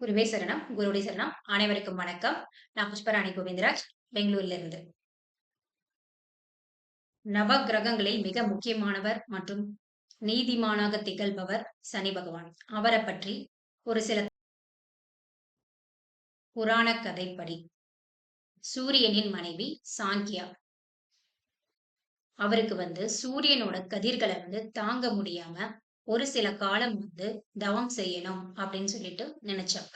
குருவே சரணம் குருடைய சரணம். அனைவருக்கும் வணக்கம். நான் புஷ்பராணி கோவிந்தராஜ் பெங்களூர்ல இருந்து நவ கிரகங்களில் மிக முக்கியமானவர் மற்றும் நீதிமானாக திகழ்பவர் சனி பகவான். அவரை பற்றி ஒரு சில புராண கதைப்படி. சூரியனின் மனைவி சாங்கியா. அவருக்கு வந்து சூரியனோட கதிர்களை வந்து தாங்க முடியாம ஒரு சில காலம் வந்து தவம் செய்யணும் அப்படின்னு சொல்லிட்டு நினைச்சாங்க.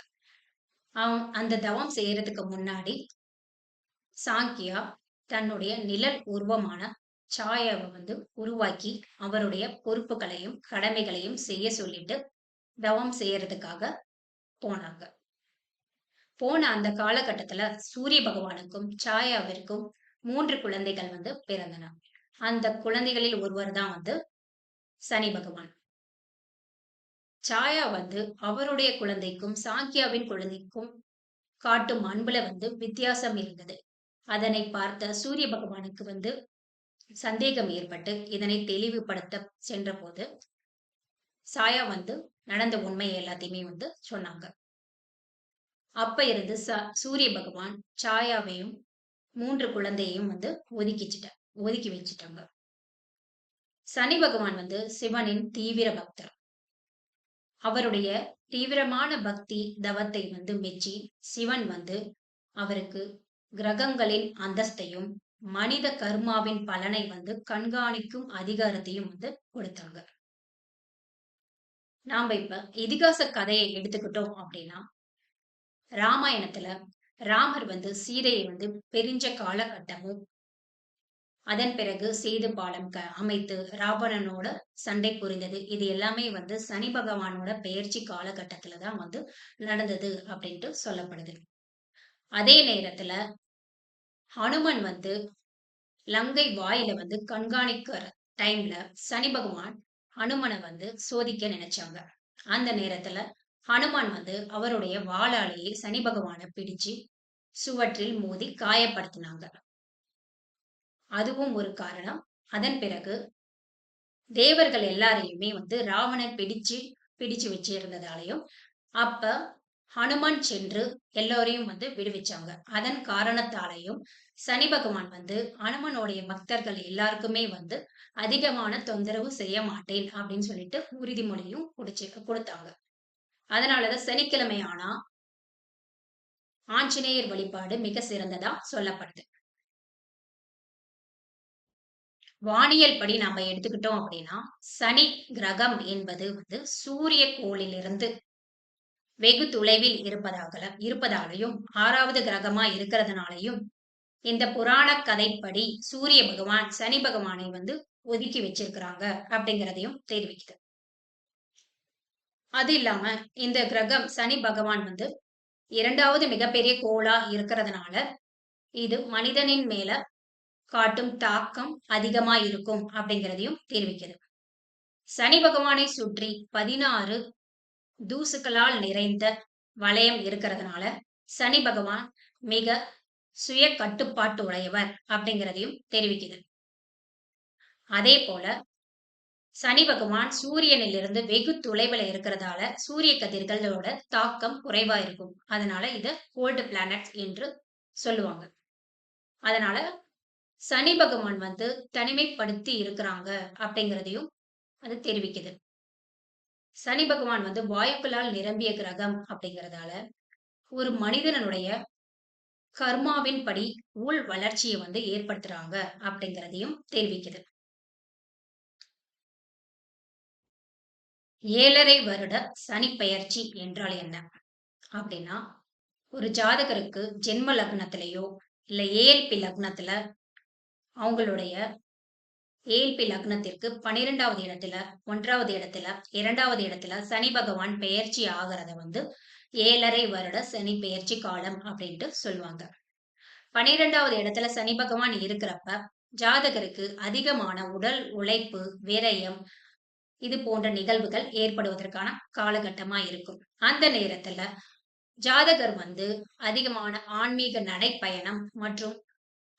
அவன் அந்த தவம் செய்யறதுக்கு முன்னாடி சாங்கியா தன்னுடைய நிழல் உருவமான சாயாவை வந்து உருவாக்கி அவருடைய பொறுப்புகளையும் கடமைகளையும் செய்ய சொல்லிட்டு தவம் செய்யறதுக்காக போனாங்க. போன அந்த காலகட்டத்துல சூரிய பகவானுக்கும் சாயாவிற்கும் மூன்று குழந்தைகள் வந்து பிறந்தன. அந்த குழந்தைகளில் ஒருவர் தான் வந்து சனி பகவான். சாயா வந்து அவருடைய குழந்தைக்கும் சாங்கியாவின் குழந்தைக்கும் காட்டும் அன்புல வந்து வித்தியாசம் இருந்தது. அதனை பார்த்த சூரிய பகவானுக்கு வந்து சந்தேகம் ஏற்பட்டு இதனை தெளிவுபடுத்த சென்ற போது சாயா வந்து நடந்த உண்மை எல்லாத்தையுமே வந்து சொன்னாங்க. அப்ப இருந்து ச சூரிய பகவான் சாயாவையும் மூன்று குழந்தையையும் வந்து ஒதுக்கிச்சிட்ட ஒதுக்கி வச்சுட்டாங்க. சனி பகவான் வந்து சிவனின் தீவிர பக்தர். அவருடைய தீவிரமான பக்தி தவத்தை வந்து மெச்சி சிவன் வந்து அவருக்கு கிரகங்களின் அந்தஸ்தையும் மனித கர்மாவின் பலனை வந்து கண்காணிக்கும் அதிகாரத்தையும் வந்து கொடுத்தாங்க. நாம இப்ப இதிகாச கதையை எடுத்துக்கிட்டோம் அப்படின்னா ராமாயணத்துல ராமர் வந்து சீதையை வந்து பெரிஞ்ச காலகட்டமும் அதன் பிறகு சேது பாலம் க அமைத்து ராவணனோட சண்டை புரிந்தது. இது எல்லாமே வந்து சனி பகவானோட பெயர்ச்சி காலகட்டத்துல தான் வந்து நடந்தது அப்படின்ட்டு சொல்லப்படுது. அதே நேரத்துல ஹனுமன் வந்து லங்கை வாயில வந்து கண்காணிக்கிற டைம்ல சனி பகவான் ஹனுமனை வந்து சோதிக்க நினைச்சாங்க. அந்த நேரத்துல ஹனுமான் வந்து அவருடைய வாளாலேயே சனி பகவானை பிடிச்சு சுவற்றில் மோதி காயப்படுத்தினாங்க. அதுவும் ஒரு காரணம். அதன் பிறகு தேவர்கள் எல்லாரையுமே வந்து ராவணன் பிடிச்சு பிடிச்சு வச்சிருந்ததாலையும் அப்ப ஹனுமான் சென்று எல்லோரையும் வந்து விடுவிச்சாங்க. அதன் காரணத்தாலையும் சனி பகவான் வந்து ஹனுமனுடைய பக்தர்கள் எல்லாருக்குமே வந்து அதிகமான தொந்தரவு செய்ய மாட்டேன் அப்படின்னு சொல்லிட்டு உறுதிமொழியும் குடிச்சு கொடுத்தாங்க. அதனாலதான் சனிக்கிழமை ஆனா ஆஞ்சநேயர் வழிபாடு மிக சிறந்ததா சொல்லப்படுது. வானியல் படி நம்ம எடுத்துக்கிட்டோம் அப்படின்னா சனி கிரகம் என்பது வந்து சூரிய கோளிலிருந்து வெகு தொலைவில் இருப்பதாக இருப்பதாலையும் ஆறாவது கிரகமா இருக்கிறதுனாலையும் இந்த புராண கதைப்படி சூரிய பகவான் சனி பகவானை வந்து ஒதுக்கி வச்சிருக்கிறாங்க அப்படிங்கிறதையும் தெரிவிக்குது. அது இல்லாம இந்த கிரகம் சனி பகவான் வந்து இரண்டாவது மிகப்பெரிய கோளா இருக்கிறதுனால இது மனிதனின் மேல காட்டும் தாக்கம் அதிகமா இருக்கும் அப்படிங்கிறதையும் தெரிவிக்குது. சனி பகவானை சுற்றி பதினாறு தூசுக்களால் நிறைந்த வளையம் இருக்கிறதுனால சனி பகவான் மிக சுய கட்டுப்பாட்டு உடையவர் அப்படிங்கிறதையும் தெரிவிக்குது. அதே போல சனி பகவான் சூரியனிலிருந்து வெகு தொலைவில் இருக்கிறதால சூரிய கதிர்களோட தாக்கம் குறைவா இருக்கும். அதனால இதை கோல்டு பிளானட் என்று சொல்லுவாங்க. அதனால சனி பகவான் வந்து தனிமைப்படுத்தி இருக்கிறாங்க அப்படிங்கிறதையும் அது தெரிவிக்குது. சனி பகவான் வந்து வாயுக்களால் நிரம்பிய கிரகம் அப்படிங்கிறதால ஒரு மனிதனுடைய கர்மாவின் படி உள் வளர்ச்சியை வந்து ஏற்படுத்துறாங்க அப்படிங்கிறதையும் தெரிவிக்குது. ஏழரை வருட சனி பெயர்ச்சி என்றால் என்ன? அப்படின்னா ஒரு ஜாதகருக்கு ஜென்ம லக்னத்திலேயோ இல்ல ஏஎல்பி லக்னத்துல அவங்களுடைய ஏல்பி லக்னத்திற்கு பனிரெண்டாவது இடத்துல ஒன்றாவது இடத்துல இரண்டாவது இடத்துல சனி பகவான் பெயர்ச்சி ஆகிறத வந்து ஏழரை வருட சனி பெயர்ச்சி காலம் அப்படின்ட்டு சொல்லுவாங்க. பனிரெண்டாவது இடத்துல சனி பகவான் இருக்கிறப்ப ஜாதகருக்கு அதிகமான உடல் உழைப்பு விரயம் இது போன்ற நிகழ்வுகள் ஏற்படுவதற்கான காலகட்டமா இருக்கும். அந்த நேரத்துல ஜாதகர் வந்து அதிகமான ஆன்மீக நடைப்பயணம் மற்றும்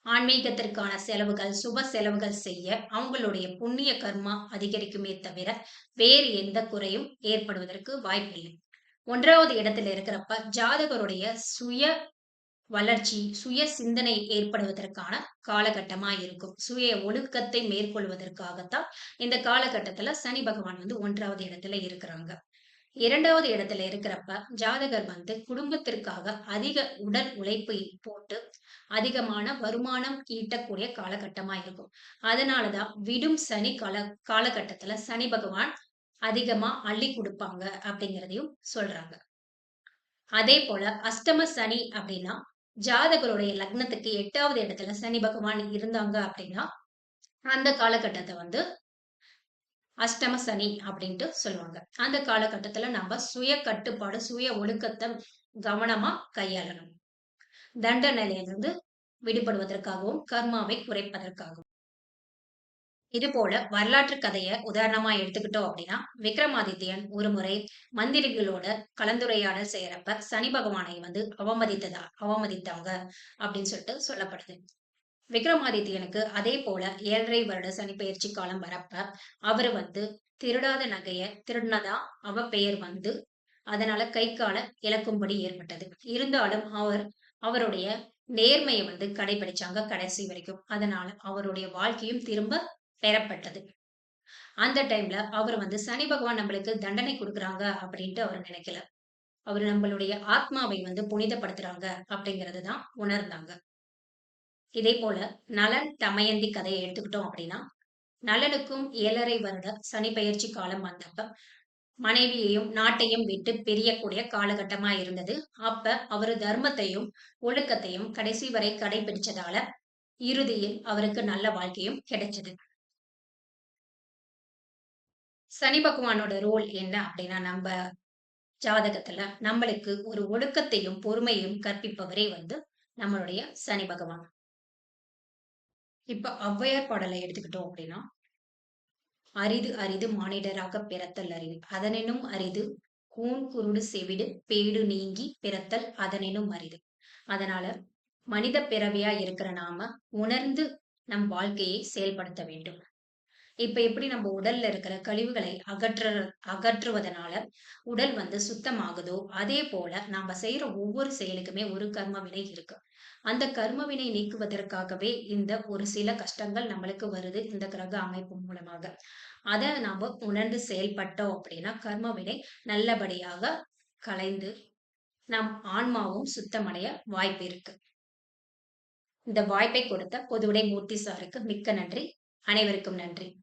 ஆன்மீகத்திற்கான செலவுகள் சுப செலவுகள் செய்ய அவங்களுடைய புண்ணிய கர்மா அதிகரிக்குமே தவிர வேறு எந்த குறையும் ஏற்படுவதற்கு வாய்ப்பில்லை. ஒன்றாவது இடத்துல இருக்கிறப்ப ஜாதகருடைய சுய வளர்ச்சி சுய சிந்தனை ஏற்படுவதற்கான காலகட்டமா இருக்கும். சுய ஒழுக்கத்தை மேற்கொள்வதற்காகத்தான் இந்த காலகட்டத்துல சனி பகவான் வந்து ஒன்றாவது இடத்துல இருக்கிறாங்க. இரண்டாவது இடத்துல இருக்கிறப்ப ஜாதகர் வந்து குடும்பத்திற்காக அதிக உடல் உழைப்பு போட்டு அதிகமான வருமானம் ஈட்டக்கூடிய காலகட்டமா இருக்கும். அதனாலதான் விடும் சனி கால காலகட்டத்துல சனி பகவான் அதிகமா அள்ளி கொடுப்பாங்க அப்படிங்கிறதையும் சொல்றாங்க. அதே போல அஷ்டம சனி அப்படின்னா ஜாதகருடைய லக்னத்துக்கு எட்டாவது இடத்துல சனி பகவான் இருந்தாங்க அப்படின்னா அந்த காலகட்டத்தை வந்து அஷ்டம சனி அப்படின்ட்டு சொல்லுவாங்க. அந்த காலகட்டத்துல நம்ம சுய கட்டுப்பாடு சுய ஒழுக்கத்தை கவனமா கையாளணும். தண்டனையிலிருந்து விடுபடுவதற்காகவும் கர்மாவை குறைப்பதற்காகவும். இது போல வரலாற்று கதையை உதாரணமா எடுத்துக்கிட்டோம் அப்படின்னா விக்ரமாதித்யன் ஒரு முறை மந்திரிகளோட கலந்துரையாடல் செய்யறப்ப சனி பகவானை வந்து அவமதித்ததா? அவமதித்தாங்க அப்படின்னு சொல்லிட்டு சொல்லப்படுது. விக்ரமாதித்யனுக்கு அதே போல ஏழரை வருட சனி பயிற்சி காலம் வரப்ப அவர் வந்து திருடாத நகைய திருடினதா அவ பெயர் வந்து அதனால கை கால இழக்கும்படி ஏற்பட்டது. இருந்தாலும் அவர் அவருடைய நேர்மையை வந்து கடைபிடிச்சாங்க கடைசி வரைக்கும். அதனால அவருடைய வாழ்க்கையும் திரும்ப பெறப்பட்டது. அந்த டைம்ல அவர் வந்து சனி பகவான் நம்மளுக்கு தண்டனை கொடுக்குறாங்க அப்படின்ட்டு அவர் நினைக்கல. அவர் நம்மளுடைய ஆத்மாவை வந்து புனிதப்படுத்துறாங்க அப்படிங்கறது தான் உணர்ந்தாங்க. இதே போல நலன் தமயந்தி கதையை எடுத்துக்கிட்டோம் அப்படின்னா நலனுக்கும் ஏழரை வருட சனி பயிற்சி காலம் வந்தப்ப மனைவியையும் நாட்டையும் விட்டு பிரியக்கூடிய காலகட்டமா இருந்தது. அப்ப அவரு தர்மத்தையும் ஒழுக்கத்தையும் கடைசி வரை கடைபிடிச்சதால இறுதியில் அவருக்கு நல்ல வாழ்க்கையும் கிடைச்சது. சனி பகவானோட ரோல் என்ன அப்படின்னா நம்ம ஜாதகத்துல நம்மளுக்கு ஒரு ஒழுக்கத்தையும் பொறுமையும் கற்பிப்பவரே வந்து நம்மளுடைய சனி பகவான். இப்ப ஔவையார் பாடலை எடுத்துக்கிட்டோம் அப்படின்னா அரிது அரிது மானிடராக பிறத்தல் அறிவு. அதனெனும் அரிது கூன் குருடு செவிடு பேடு நீங்கி பிறத்தல் அதனெனும் அரிது. அதனால மனித பிறவியா இருக்கிற நாம உணர்ந்து நம் வாழ்க்கையை செயல்படுத்த வேண்டும். இப்ப எப்படி நம்ம உடல்ல இருக்கிற கழிவுகளை அகற்ற அகற்றுவதனால உடல் வந்து சுத்தமாகுதோ அதே போல நாம செய்யற ஒவ்வொரு செயலுக்குமே ஒரு கர்ம வினை இருக்கு. அந்த கர்மவினை நீக்குவதற்காகவே இந்த ஒரு சில கஷ்டங்கள் நம்மளுக்கு வருது இந்த கிரக அமைப்பு மூலமாக. அதை நாம உணர்ந்து செயல்பட்டோம் அப்படின்னா கர்மவினை நல்லபடியாக கலைந்து நம் ஆன்மாவும் சுத்தமடைய வாய்ப்பு இருக்கு. இந்த வாய்ப்பை கொடுத்த பொதுவுடை மூர்த்தி சாருக்கு மிக்க நன்றி. அனைவருக்கும் நன்றி.